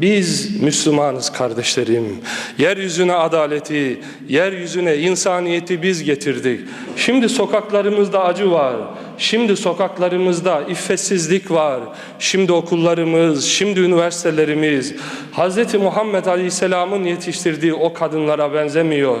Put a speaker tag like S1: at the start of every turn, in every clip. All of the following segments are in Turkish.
S1: Biz Müslümanız kardeşlerim. Yeryüzüne adaleti, yeryüzüne insaniyeti biz getirdik. Şimdi sokaklarımızda acı var. Şimdi sokaklarımızda iffetsizlik var. Şimdi okullarımız, şimdi üniversitelerimiz Hz. Muhammed Aleyhisselam'ın yetiştirdiği o kadınlara benzemiyor.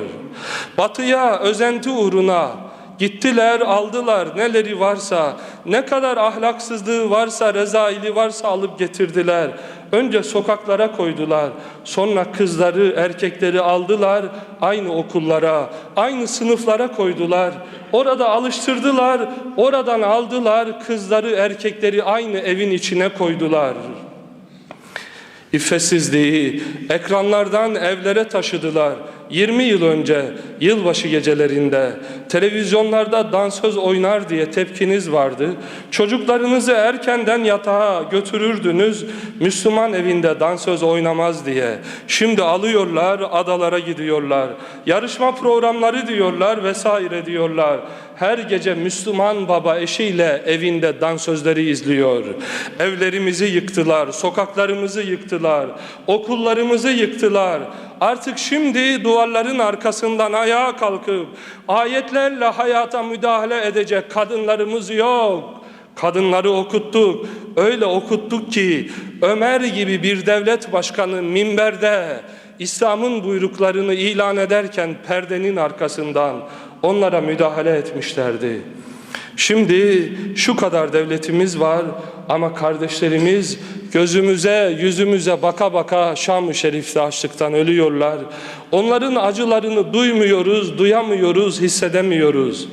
S1: Batıya özenti uğruna Gittiler aldılar neleri varsa ne kadar ahlaksızlığı varsa rezaili varsa alıp getirdiler. Önce sokaklara koydular sonra kızları erkekleri aldılar aynı okullara aynı sınıflara koydular. Orada alıştırdılar oradan aldılar kızları erkekleri aynı evin içine koydular. İffetsizliği ekranlardan evlere taşıdılar. 20 yıl önce yılbaşı gecelerinde televizyonlarda dansöz oynar diye tepkiniz vardı. Çocuklarınızı erkenden yatağa götürürdünüz. Müslüman evinde dansöz oynamaz diye. Şimdi alıyorlar, adalara gidiyorlar. Yarışma programları diyorlar vesaire diyorlar. Her gece Müslüman baba eşiyle evinde dansözleri izliyor. Evlerimizi yıktılar, sokaklarımızı yıktılar, okullarımızı yıktılar. Artık şimdi duvarların arkasından ayağa kalkıp ayetlerle hayata müdahale edecek kadınlarımız yok. Kadınları okuttuk. Öyle okuttuk ki Ömer gibi bir devlet başkanı minberde İslam'ın buyruklarını ilan ederken perdenin arkasından onlara müdahale etmişlerdi. Şimdi şu kadar devletimiz var ama kardeşlerimiz gözümüze, yüzümüze baka baka Şam-ı Şerif'te açlıktan ölüyorlar. Onların acılarını duymuyoruz, duyamıyoruz, hissedemiyoruz.